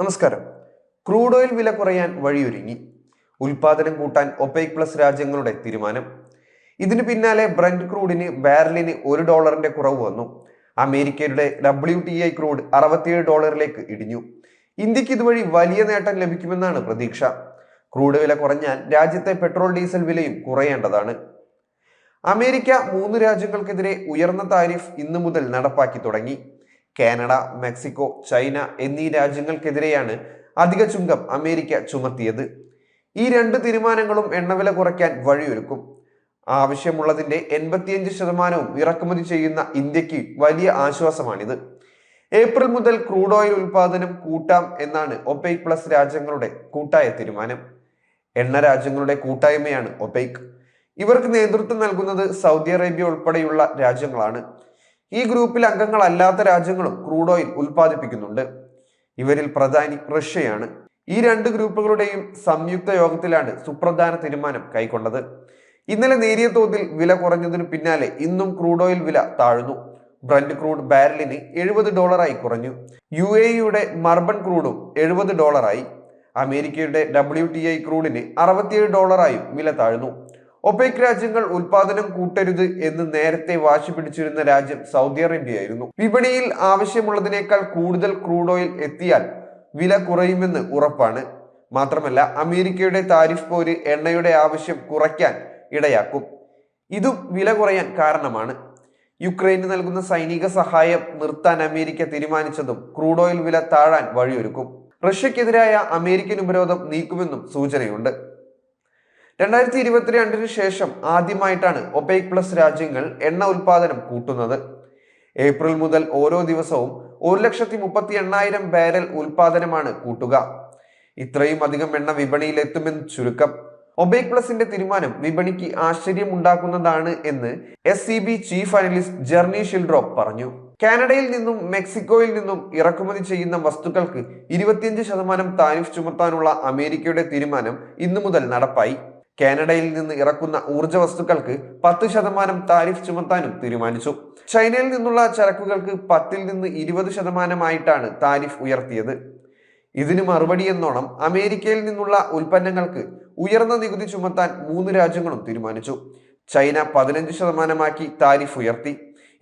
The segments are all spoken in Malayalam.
നമസ്കാരം. ക്രൂഡ് ഓയിൽ വില കുറയാൻ വഴിയൊരുങ്ങി. ഉൽപാദനം കൂട്ടാൻ ഒപെക് പ്ലസ് രാജ്യങ്ങളുടെ തീരുമാനം. ഇതിന് പിന്നാലെ ബ്രന്റ് ക്രൂഡിന് ബാരലിന് ഒരു ഡോളറിന്റെ കുറവ് വന്നു. അമേരിക്കയുടെ ഡബ്ല്യു ടി ഐ ക്രൂഡ് അറുപത്തിയേഴ് ഡോളറിലേക്ക് ഇടിഞ്ഞു. ഇന്ത്യയ്ക്ക് ഇതുവഴി വലിയ നേട്ടം ലഭിക്കുമെന്നാണ് പ്രതീക്ഷ. ക്രൂഡ് വില കുറഞ്ഞാൽ രാജ്യത്തെ പെട്രോൾ ഡീസൽ വിലയും കുറയേണ്ടതാണ്. അമേരിക്ക മൂന്ന് രാജ്യങ്ങൾക്കെതിരെ ഉയർന്ന താരിഫ് ഇന്നു മുതൽ നടപ്പാക്കി തുടങ്ങി. കാനഡ മെക്സിക്കോ ചൈന എന്നീ രാജ്യങ്ങൾക്കെതിരെയാണ് അധിക ചുങ്കം അമേരിക്ക ചുമത്തിയത്. ഈ രണ്ട് തീരുമാനങ്ങളും എണ്ണവില കുറയ്ക്കാൻ വഴിയൊരുക്കും. ആവശ്യമുള്ളതിന്റെ എൺപത്തിയഞ്ച് ശതമാനവും ഇറക്കുമതി ചെയ്യുന്ന ഇന്ത്യയ്ക്ക് വലിയ ആശ്വാസമാണിത്. ഏപ്രിൽ മുതൽ ക്രൂഡ് ഓയിൽ ഉൽപാദനം കൂട്ടാം എന്നാണ് ഒപെക് പ്ലസ് രാജ്യങ്ങളുടെ കൂട്ടായ തീരുമാനം. എണ്ണ രാജ്യങ്ങളുടെ കൂട്ടായ്മയാണ് ഒപെക്. ഇവർക്ക് നേതൃത്വം നൽകുന്നത് സൗദി അറേബ്യ ഉൾപ്പെടെയുള്ള രാജ്യങ്ങളാണ്. ഈ ഗ്രൂപ്പിൽ അംഗങ്ങളല്ലാത്ത രാജ്യങ്ങളും ക്രൂഡ് ഓയിൽ ഉൽപ്പാദിപ്പിക്കുന്നുണ്ട്. ഇവരിൽ പ്രധാനി റഷ്യയാണ്. ഈ രണ്ട് ഗ്രൂപ്പുകളുടെയും സംയുക്ത യോഗത്തിലാണ് സുപ്രധാന തീരുമാനം കൈക്കൊണ്ടത്. ഇന്നലെ നേരിയ തോതിൽ വില കുറഞ്ഞതിനു പിന്നാലെ ഇന്നും ക്രൂഡ് ഓയിൽ വില താഴ്ന്നു. ബ്രണ്ട് ക്രൂഡ് ബാരലിന് എഴുപത് ഡോളറായി കുറഞ്ഞു. യു എ യുടെ മർബൺ ക്രൂഡും എഴുപത് ഡോളറായി. അമേരിക്കയുടെ ഡബ്ല്യു ടി ഐ ക്രൂഡിന് അറുപത്തിയേഴ് ഡോളറായും വില താഴ്ന്നു. ഒപെക് രാജ്യങ്ങൾ ഉൽപാദനം കൂട്ടരുത് എന്ന് നേരത്തെ വാശി പിടിച്ചിരുന്ന രാജ്യം സൗദി അറേബ്യയായിരുന്നു. വിപണിയിൽ ആവശ്യമുള്ളതിനേക്കാൾ കൂടുതൽ ക്രൂഡ് ഓയിൽ എത്തിയാൽ വില കുറയുമെന്ന് ഉറപ്പാണ്. മാത്രമല്ല അമേരിക്കയുടെ താരിഫ് പോര് എണ്ണയുടെ ആവശ്യം കുറയ്ക്കാൻ ഇടയാക്കും. ഇതും വില കുറയാൻ കാരണമാണ്. യുക്രൈന് നൽകുന്ന സൈനിക സഹായം നിർത്താൻ അമേരിക്ക തീരുമാനിച്ചതും ക്രൂഡ് ഓയിൽ വില താഴാൻ വഴിയൊരുക്കും. റഷ്യക്കെതിരായ അമേരിക്കൻ ഉപരോധം നീക്കുമെന്നും സൂചനയുണ്ട്. രണ്ടായിരത്തി ഇരുപത്തിരണ്ടിന് ശേഷം ആദ്യമായിട്ടാണ് ഒപെക് പ്ലസ് രാജ്യങ്ങൾ എണ്ണ ഉൽപാദനം കൂട്ടുന്നത്. ഏപ്രിൽ മുതൽ ഓരോ ദിവസവും ഒരു ലക്ഷത്തി മുപ്പത്തി എണ്ണായിരം ബാരൽ ഉൽപാദനമാണ് കൂട്ടുക. ഇത്രയും അധികം എണ്ണ വിപണിയിൽ എത്തുമെന്ന് ചുരുക്കം. ഒബേക് പ്ലസിന്റെ തീരുമാനം വിപണിക്ക് ആശ്ചര്യമുണ്ടാക്കുന്നതാണ് എന്ന് S C B chief analyst Bjarne Schieldrop പറഞ്ഞു. കാനഡയിൽ നിന്നും മെക്സിക്കോയിൽ നിന്നും ഇറക്കുമതി ചെയ്യുന്ന വസ്തുക്കൾക്ക് ഇരുപത്തിയഞ്ച് ശതമാനം താരിഫ് ചുമത്താനുള്ള അമേരിക്കയുടെ തീരുമാനം ഇന്നു മുതൽ നടപ്പായി. കാനഡയിൽ നിന്ന് ഇറക്കുന്ന ഊർജ വസ്തുക്കൾക്ക് പത്ത് ശതമാനം താരിഫ് ചുമത്താനും തീരുമാനിച്ചു. ചൈനയിൽ നിന്നുള്ള ചരക്കുകൾക്ക് പത്തിൽ നിന്ന് ഇരുപത് ശതമാനമായിട്ടാണ് താരിഫ് ഉയർത്തിയത്. ഇതിന് മറുപടി എന്നോണം അമേരിക്കയിൽ നിന്നുള്ള ഉൽപ്പന്നങ്ങൾക്ക് ഉയർന്ന നികുതി ചുമത്താൻ മൂന്ന് രാജ്യങ്ങളും തീരുമാനിച്ചു. ചൈന പതിനഞ്ച് ശതമാനമാക്കി താരിഫ് ഉയർത്തി.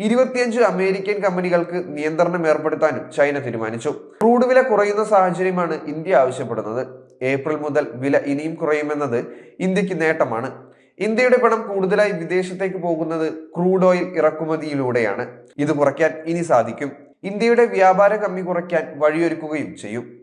ഇരുപത്തിയഞ്ച് അമേരിക്കൻ കമ്പനികൾക്ക് നിയന്ത്രണം ഏർപ്പെടുത്താനും ചൈന തീരുമാനിച്ചു. ക്രൂഡ് വില കുറയുന്ന സാഹചര്യമാണ് ഇന്ത്യ ആവശ്യപ്പെടുന്നത്. ഏപ്രിൽ മുതൽ വില ഇനിയും കുറയുമെന്നത് ഇന്ത്യയ്ക്ക് നേട്ടമാണ്. ഇന്ത്യയുടെ പണം കൂടുതലായി വിദേശത്തേക്ക് പോകുന്നത് ക്രൂഡ് ഓയിൽ ഇറക്കുമതിയിലൂടെയാണ്. ഇത് കുറയ്ക്കാൻ ഇനി സാധിക്കും. ഇന്ത്യയുടെ വ്യാപാര കമ്മി കുറയ്ക്കാൻ വഴിയൊരുക്കുകയും ചെയ്യും.